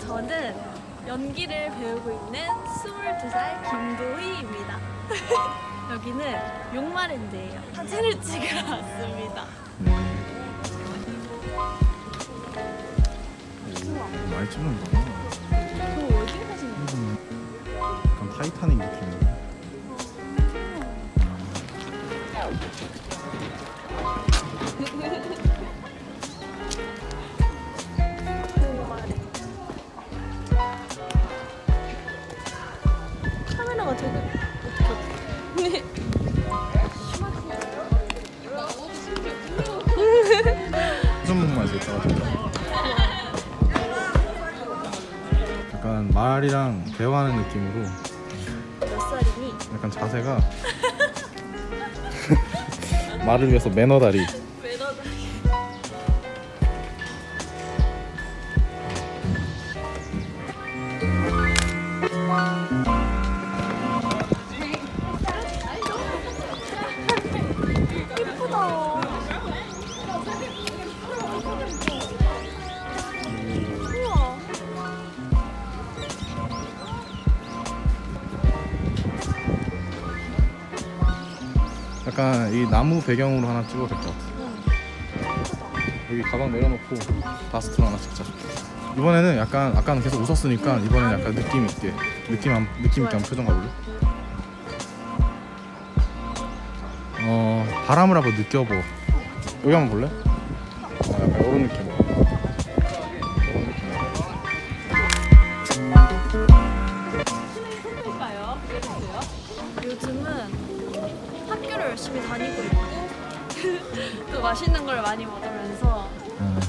저는 연기를 배우고 있는 22살 김도희입니다. 여기는 용마랜드예요. 사진을 찍으러 왔습니다. 많이 찍는다. 저 어디 가시는 거예요? 약간 타이타닉 느낌 무슨. 약간 말이랑 대화하는 느낌으로 몇 살이니? 약간 자세가 말을 위해서 매너 다리. 약간 이 나무 배경으로 하나 찍어도 될 것 같아. 여기 가방 내려놓고 다스트로 하나 찍자. 이번에는 약간 아까는 계속 웃었으니까 이번에는 약간 느낌 있게 느낌 한, 느낌 있게 한번 표정 가볼래? 어 바람을 한번 느껴보. 여기 한번 볼래? 어, 약간 이런 느낌 또 맛있는 걸 많이 먹으면서 음,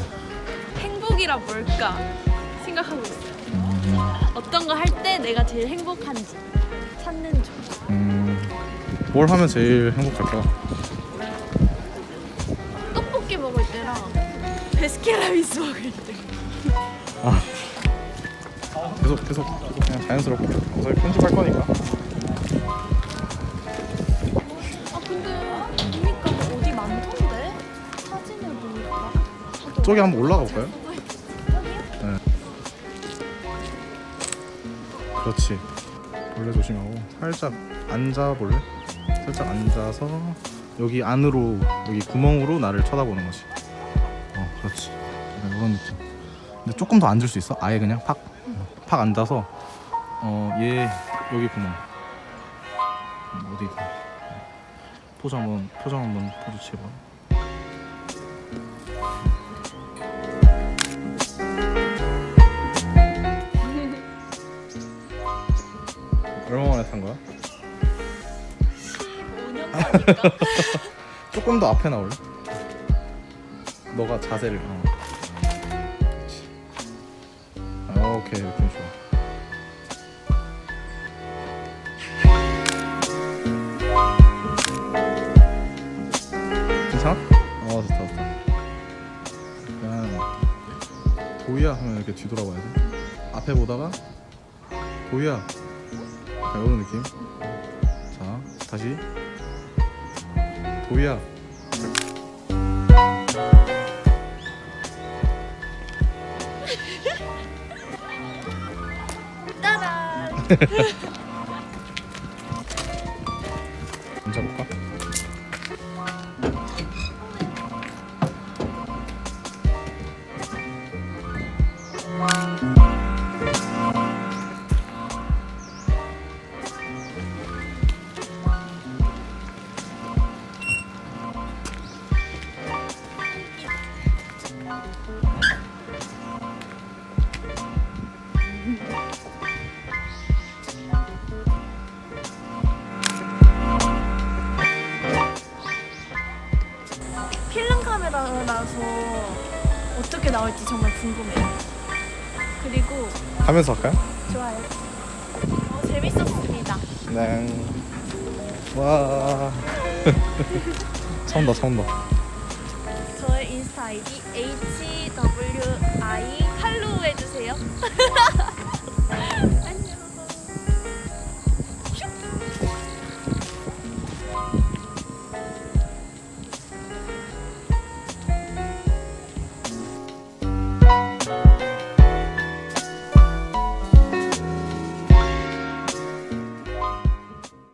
행복이라 뭘까 생각하고 있어요. 음, 어떤 거 할 때 내가 제일 행복한지 찾는 중. 음, 뭘 하면 제일 행복할까? 떡볶이 먹을 때랑 베스킨라빈스 먹을 때. 아 계속 계속 계속 그냥 자연스럽게 어차피 편집할 거니까 저기 한번 올라가 볼까요? 네. 그렇지. 벌레 조심하고 살짝 앉아 볼래? 살짝 앉아서 여기 안으로 여기 구멍으로 나를 쳐다보는 거지. 어 그렇지. 약간 이런 느낌. 근데 조금 더 앉을 수 있어? 아예 그냥 팍? 팍 앉아서 어얘 여기 구멍. 음, 어디든 포즈 한번 표정 한번 포즈 취해봐 얼마 만에 탄 거야? 5년 전인가? 조금 더 앞에 나올래? 너가 자세를 어. 그렇지. 아, 오케이 느낌 좋아 괜찮아? 어 좋다 좋다 약간 도희야 하면 이렇게 뒤돌아봐야 돼 앞에 보다가 도희야 이런 느낌? 자 다시. 도희야. 따란. 카메라라서 어떻게 나올지 정말 궁금해요. 그리고 하면서 할까요? 좋아요. 어, 재밌었습니다. 네. 와. 처음 봐. 저의 인스타 아이디 HWI 팔로우 해주세요.